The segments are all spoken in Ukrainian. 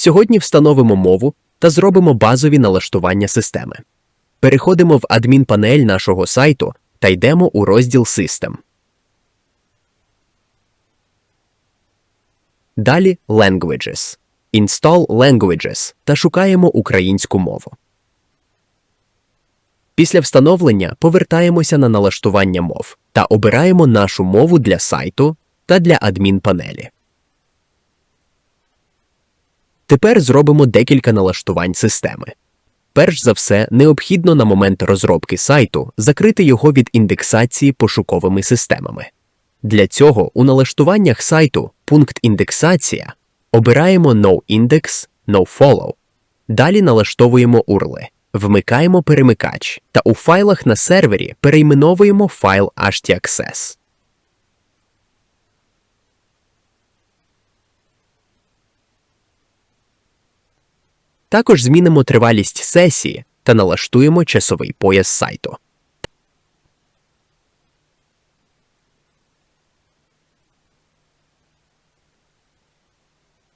Сьогодні встановимо мову та зробимо базові налаштування системи. Переходимо в адмінпанель нашого сайту та йдемо у розділ System. Далі Languages. Install Languages та шукаємо українську мову. Після встановлення повертаємося на налаштування мов та обираємо нашу мову для сайту та для адмінпанелі. Тепер зробимо декілька налаштувань системи. Перш за все, необхідно на момент розробки сайту закрити його від індексації пошуковими системами. Для цього у налаштуваннях сайту пункт індексація обираємо NoIndex, NoFollow. Далі налаштовуємо URL, вмикаємо перемикач та у файлах на сервері перейменовуємо файл htaccess. Також змінимо тривалість сесії та налаштуємо часовий пояс сайту.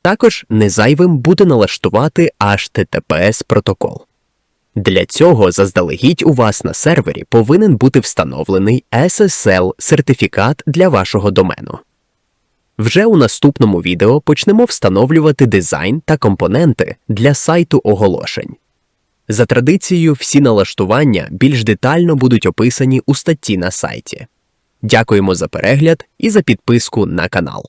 Також незайвим буде налаштувати HTTPS протокол. Для цього заздалегідь у вас на сервері повинен бути встановлений SSL сертифікат для вашого домену. Вже у наступному відео почнемо встановлювати дизайн та компоненти для сайту оголошень. За традицією, всі налаштування більш детально будуть описані у статті на сайті. Дякуємо за перегляд і за підписку на канал.